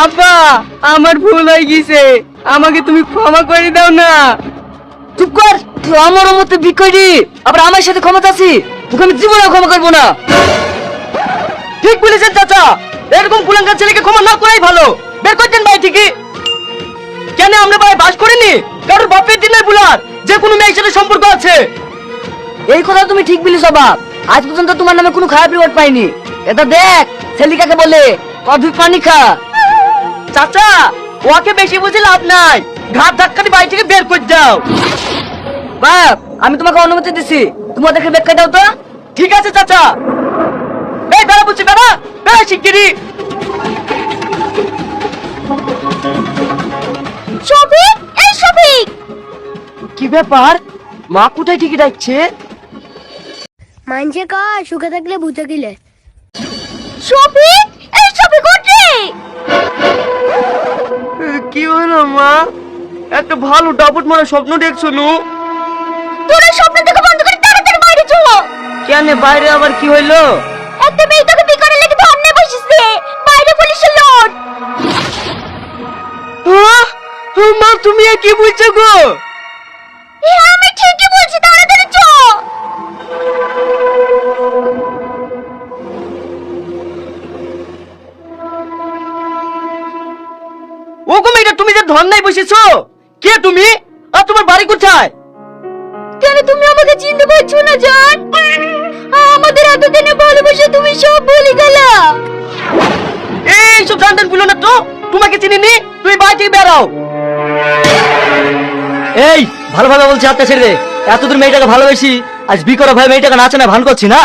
আব্বা, আমার ভুল হয়ে গেছে। আমাকে তুমি ক্ষমা করে দাও না। চুপ কর, তুই আমার মতো বিকরি আবার আমার সাথে ক্ষমতা আছি তোকে আমি জীবনে ক্ষমা করব না। ঠিক বলেছেন চাচা। এরকম কুলাঙ্গার ছেলেকে ক্ষমা না করাই ভালো। বের করতেন ভাই ঠিকই। কেন আমরা ভাই বাস করিনি? কারোর বাপের দিনের বুলার। যে কোনো মেয়ের সাথে সম্পর্ক আছে। এই কথা তুমি ঠিক বলিস বাপ। আজ পর্যন্ত তোমার নামে কোনো খারাপ রিপোর্ট পাইনি। এটা দেখ ছেলে ছেলিকাকে বলে অধুক পানি খা। চাচা ওকে বেশি বুঝে লাভ নাই। ঘাট ধাক্কা বাড়ি থেকে বের করে দাও। বাপ আমি তোমাকে অনুমতি দিছি। তুমি ওদেরকে বের দাও তো। ঠিক আছে চাচা। এই বেড়া বলছি বেড়া বেড়া শিগগিরি শফিক এই শফিক। কি ব্যাপার? মা কোথায় ঠিকই ডাকছে? মানছে কা সুখে থাকলে বুঝে গেলে। মা একটা ভালো ডাবুট মারা স্বপ্ন দেখছ নু। তোর স্বপ্ন থেকে বন্ধ করে তাড়াতাড়ি বাইরে চলো। কেন বাইরে আবার কি হইল? একটা মেয়ে তোকে বিকারে লেগে ধর্নে বসেছে বাইরে পুলিশের লোড! মা তুমি কি বুঝছ গো? আমি ঠিকই ও মেয়েটা তুমি যে ধর্নায় বসেছো? কে তুমি? আর তোমার বাড়ি কোথায়? কেন তুমি আমাকে চিনতে পারছ না জান? আমাদের এতদিনে ভালোবাসা তুমি সব ভুলে গেলা এই সব জানতেন বলো না তো। তোমাকে চিনিনি? তুমি বাড়ি থেকে বেরাও। এই ভালো ভালো বলছি হাতটা ছেড়ে দে। এতদূর মেয়েটাকে ভালোবেসি আজ বি করা ভাই মেয়েটাকে নাচে না ভান করছি না?